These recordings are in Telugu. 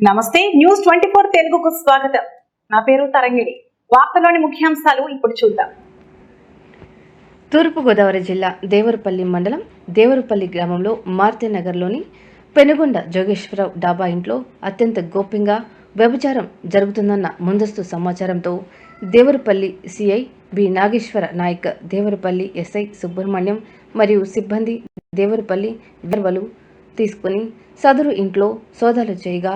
నమస్తే న్యూస్ ట్వంటీ ఫోర్ తెలుగుకు స్వాగతం. నా పేరు తరంగిణి. వార్తలోని ముఖ్యాంశాలు ఇప్పుడు చూద్దాం. తూర్పుగోదావరి జిల్లా దేవరపల్లి మండలం దేవరపల్లి గ్రామంలో మార్తెనగర్లోని పెనుగొండ జోగేశ్వరరావు డాబా ఇంట్లో అత్యంత గోప్యంగా వ్యభిచారం జరుగుతుందన్న ముందస్తు సమాచారంతో Devarapalli CI B Nageswara Nayak Devarapalli SI Subrahmanyam మరియు సిబ్బంది దేవరపల్లి విలువలు తీసుకుని సదరు ఇంట్లో సోదాలు చేయగా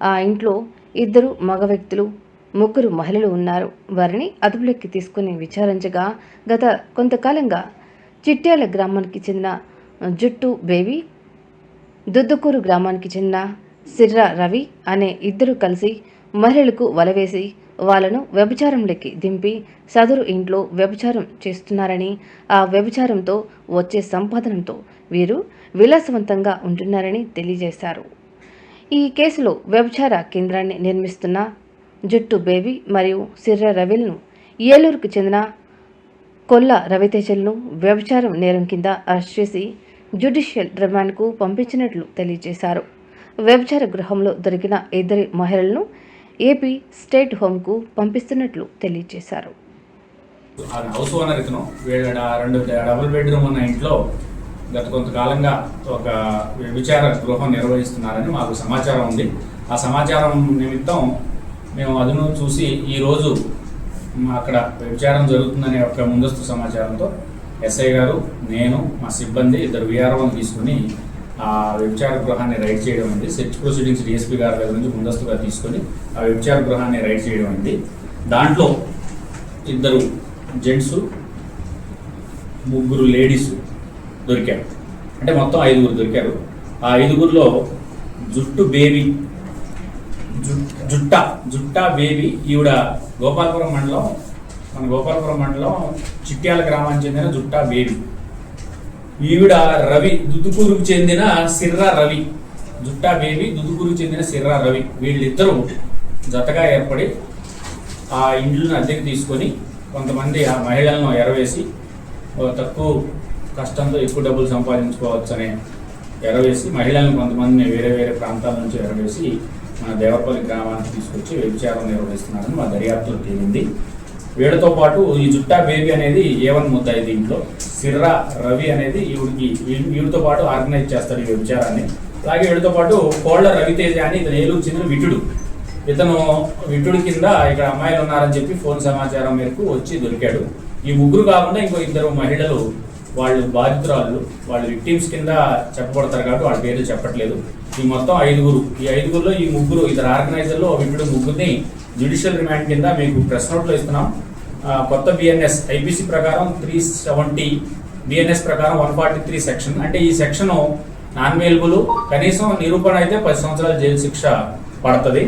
ఆ ఇంట్లో ఇద్దరు మగ వ్యక్తులు ముగ్గురు మహిళలు ఉన్నారు. వారిని అదుపులోకి తీసుకుని విచారించగా గత కొంతకాలంగా చిట్యాల గ్రామానికి చెందిన జుట్టు బేబీ దుద్దుకూరు గ్రామానికి చెందిన సిర్ర రవి అనే ఇద్దరు కలిసి మహిళలకు వలవేసి వాళ్ళను వ్యభిచారంలోకి దింపి సదరు ఇంట్లో వ్యభిచారం చేస్తున్నారని ఆ వ్యభిచారంతో వచ్చే సంపాదనంతో వీరు విలాసవంతంగా ఉంటున్నారని తెలియజేశారు. ఈ కేసులో వ్యభిచార కేంద్రాన్ని నిర్మిస్తున్న జుట్టు బేబీ మరియు సిర్ర రవిల్ను ఏలూరుకు చెందిన కొల్ల రవితేజలను వ్యభిచారం నేరం కింద అరెస్ట్ చేసి జ్యుడిషియల్ రిమాండ్కు పంపించినట్లు తెలియజేశారు. వ్యభిచార గృహంలో దొరికిన ఇద్దరి మహిళలను ఏపీ స్టేట్ హోమ్కు పంపిస్తున్నట్లు తెలియజేశారు. ఆ హౌస్ ఓనర్ ఇతను వీళ్ళ రెండు డబుల్ బెడ్రూమ్ ఉన్న ఇంట్లో గత కొంతకాలంగా ఒక విచార గృహం నిర్వహిస్తున్నారని మాకు సమాచారం ఉంది. ఆ సమాచారం నిమిత్తం మేము అదును చూసి ఈరోజు అక్కడ విచారం జరుగుతుందనే ఒక ముందస్తు సమాచారంతో ఎస్ఐ గారు నేను మా సిబ్బంది ఇద్దరు విఆర్ఓని తీసుకుని ఆ వ్యభిచార గృహాన్ని రైడ్ చేయడం అయింది సెర్చ్ ప్రొసీడింగ్స్ డిఎస్పీ గారి దగ్గర నుంచి ముందస్తుగా తీసుకొని ఆ వ్యభిచార గృహాన్ని రైడ్ చేయడం అయింది దాంట్లో ఇద్దరు జెంట్స్ ముగ్గురు లేడీస్ దొరికారు. అంటే మొత్తం ఐదుగురు దొరికారు. ఆ ఐదుగురిలో జుట్టు బేబీ జుట్ట జుట్ట బేబీ ఈవిడ గోపాలపురం మండలం మన గోపాలపురం మండలం చిట్యాల గ్రామానికి చెందిన జుట్టా బేబీ. ఈవిడ రవి దుదుకూరుకు చెందిన సిర్రా రవి. జుట్టా బేబీ దుదుకూరుకు చెందిన సిర్రా రవి. వీళ్ళిద్దరూ జతగా ఏర్పడి ఆ ఇండ్లను అద్దెకు తీసుకొని కొంతమంది ఆ మహిళలను ఎరవేసి తక్కువ కష్టంతో ఎక్కువ డబ్బులు సంపాదించుకోవచ్చు అనే ఎరవేసి మహిళలను కొంతమందిని వేరే వేరే ప్రాంతాల నుంచి ఎరవేసి మన దేవరపల్లి గ్రామానికి తీసుకొచ్చి వ్యభిచారం నిర్వహిస్తున్నారని మా దర్యాప్తులో తేలింది. వీడితో పాటు ఈ జుట్టా బేబీ అనేది ఏవన్ ముద్దాయి దీంట్లో సిర్రా రవి అనేది ఈవిడికి వీ- వీడితో పాటు ఆర్గనైజ్ చేస్తాడు ఈ వ్యభిచారాన్ని. అలాగే వీడితో పాటు కోళ్ళ రవితేజ అని ఇతను ఏలూరు చెందిన విటుడు. ఇతను విటుడు కింద ఇక్కడ అమ్మాయిలు ఉన్నారని చెప్పి ఫోన్ సమాచారం మేరకు వచ్చి దొరికాడు. ఈ ముగ్గురు కాకుండా ఇంకో ఇద్దరు మహిళలు వాళ్ళు బాధితురాళ్ళు వాళ్ళు విక్టిమ్స్ కింద చెప్పబడతారు కాబట్టి వాళ్ళ పేర్లు చెప్పట్లేదు. ఈ మొత్తం ఐదుగురు. ఈ ఐదుగురులో ఈ ముగ్గురు ఇద్దరు ఆర్గనైజర్లు ఇప్పుడు ముగ్గురిని జ్యుడిషియల్ రిమాండ్ కింద మీకు ప్రెస్ నోట్లో ఇస్తున్నాం. కొత్త బిఎన్ఎస్ ఐపీసీ ప్రకారం త్రీ సెవెంటీ బిఎన్ఎస్ ప్రకారం వన్ ఫార్టీ త్రీ సెక్షన్ అంటే ఈ సెక్షన్ నాన్ వేలబుల్ కనీసం నిరూపణ అయితే పది సంవత్సరాల జైలు శిక్ష పడుతుంది.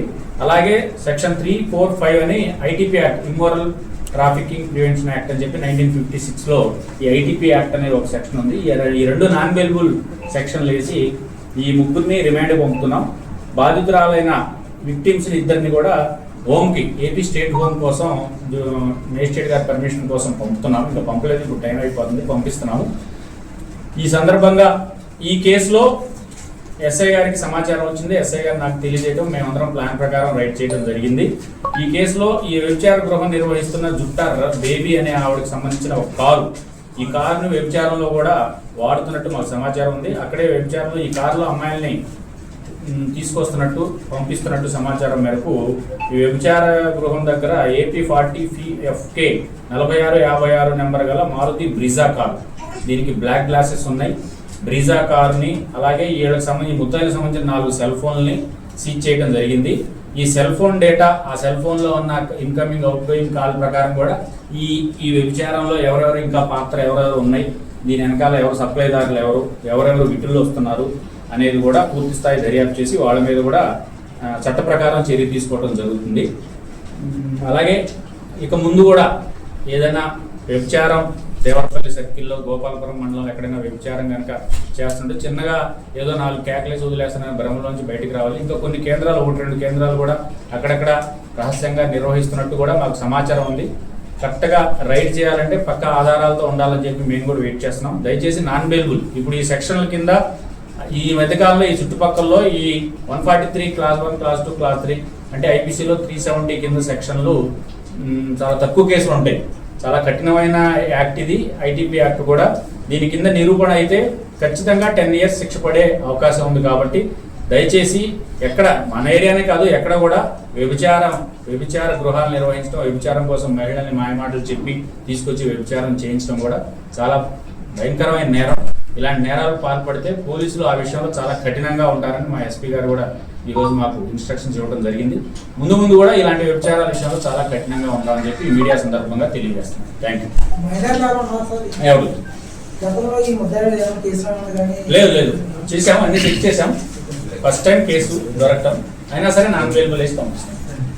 అలాగే సెక్షన్ త్రీ ఫోర్ ఫైవ్ అని ITP act immoral trafficking prevention act అని చెప్పి నైన్టీన్ ఫిఫ్టీ సిక్స్లో ఈ ఐటీపీ యాక్ట్ అనేది ఒక సెక్షన్ ఉంది. ఈ రెండు నాన్ వేలబుల్ సెక్షన్లు వేసి ఈ ముగ్గురిని రిమాండ్ పంపుతున్నాం. బాధితురాలైన విక్టిమ్స్ ఇద్దరిని కూడా హోమ్కి ఏపీ స్టేట్ హోమ్ కోసం మేజిస్ట్రేట్ గారి పర్మిషన్ కోసం పంపుతున్నాము ఇంకా పంపలేదు ఇప్పుడు టైం అయిపోతుంది పంపిస్తున్నాము. ఈ సందర్భంగా ఈ కేసులో ఎస్ఐ గారికి సమాచారం వచ్చింది. ఎస్ఐ గారు నాకు తెలియజేయడం మేమందరం ప్లాన్ ప్రకారం రైడ్ చేయడం జరిగింది. ఈ కేసులో ఈ వ్యభిచార గృహం నిర్వహిస్తున్న జుట్టా బేబీ అనే ఆవిడకి సంబంధించిన ఒక కారు. ఈ కారును వ్యభిచారంలో కూడా వాడుతున్నట్టు మాకు సమాచారం ఉంది. అక్కడే వ్యభిచారంలో ఈ కారులో అమ్మాయిల్ని తీసుకొస్తున్నట్టు పంపిస్తున్నట్టు సమాచారం మేరకు ఈ వ్యభిచార గృహం దగ్గర ఏపీ ఫార్టీ ఫిఎఫ్కే నలభై ఆరు యాభై ఆరు నెంబర్ గల మారుతి బ్రిజా కారు. దీనికి బ్లాక్ గ్లాసెస్ ఉన్నాయి. బ్రీజా కార్ని అలాగే వీళ్ళకి సంబంధించి ముద్దాయిలకు సంబంధించిన నాలుగు సెల్ ఫోన్లని సీజ్ చేయడం జరిగింది. ఈ సెల్ ఫోన్ డేటా ఆ సెల్ ఫోన్లో ఉన్న ఇన్కమింగ్ అవుట్గోయింగ్ కాల్ ప్రకారం కూడా ఈ ఈ వ్యభిచారంలో ఎవరెవరు ఇంకా పాత్ర ఎవరెవరు ఉన్నాయి దీని వెనకాల ఎవరు సప్లైదారులు ఎవరు ఎవరెవరు విటుల్లో వస్తున్నారు అనేది కూడా పూర్తి స్థాయి దర్యాప్తు చేసి వాళ్ళ మీద కూడా చట్ట ప్రకారం చర్య తీసుకోవడం జరుగుతుంది. అలాగే ఇక ముందు కూడా ఏదైనా వ్యభిచారం దేవరపల్లి సర్కిల్లో గోపాలపురం మండలం ఎక్కడైనా వ్యభిచారం కనుక చేస్తుంటే చిన్నగా ఏదో నాలుగు కేకలేసి వదిలేస్తున్న భ్రమలోంచి బయటికి రావాలి. ఇంకా కొన్ని కేంద్రాలు ఒకటి రెండు కేంద్రాలు కూడా అక్కడక్కడ రహస్యంగా నిర్వహిస్తున్నట్టు కూడా మాకు సమాచారం ఉంది. కరెక్ట్గా రైడ్ చేయాలంటే పక్క ఆధారాలతో ఉండాలని చెప్పి మేము కూడా వెయిట్ చేస్తున్నాం. దయచేసి నాన్ బెయిలబుల్. ఇప్పుడు ఈ సెక్షన్ల కింద ఈ మధ్యకాలంలో ఈ చుట్టుపక్కల్లో ఈ one forty three class one class two class three అంటే ఐపీసీలో త్రీ సెవెంటీ కింద సెక్షన్లు చాలా తక్కువ కేసులు ఉంటాయి. చాలా కఠినమైన యాక్ట్ ఇది. ఐటీపీ యాక్ట్ కూడా. దీని కింద నిరూపణ అయితే ఖచ్చితంగా టెన్ ఇయర్స్ శిక్ష పడే అవకాశం ఉంది కాబట్టి దయచేసి ఎక్కడ మన ఏరియానే కాదు ఎక్కడ కూడా వ్యభిచారం వ్యభిచార గృహాలు నిర్వహించడం వ్యభిచారం కోసం మహిళల్ని మాయమాటలు చెప్పి తీసుకొచ్చి వ్యభిచారం చేయించడం కూడా చాలా భయంకరమైన నేరం. ఇలాంటి నేరాలు పాల్పడితే పోలీసులు ఆ విషయంలో చాలా కఠినంగా ఉంటారని మా ఎస్పీ గారు కూడా ఈ రోజు మాకు ఇన్స్ట్రక్షన్స్ ఇవ్వడం జరిగింది. ముందు ముందు కూడా ఇలాంటి వ్యభిచారాల విషయంలో చాలా కఠినంగా ఉంటామని చెప్పి మీడియా సందర్భంగా తెలియజేస్తున్నాను థ్యాంక్ యూ లేదు లేదు. చేసాము అన్ని చెక్ చేసాం ఫస్ట్ టైం కేసు దొరకటం. అయినా సరే నాన్ అవైలబుల్ వేసి పంపిస్తాం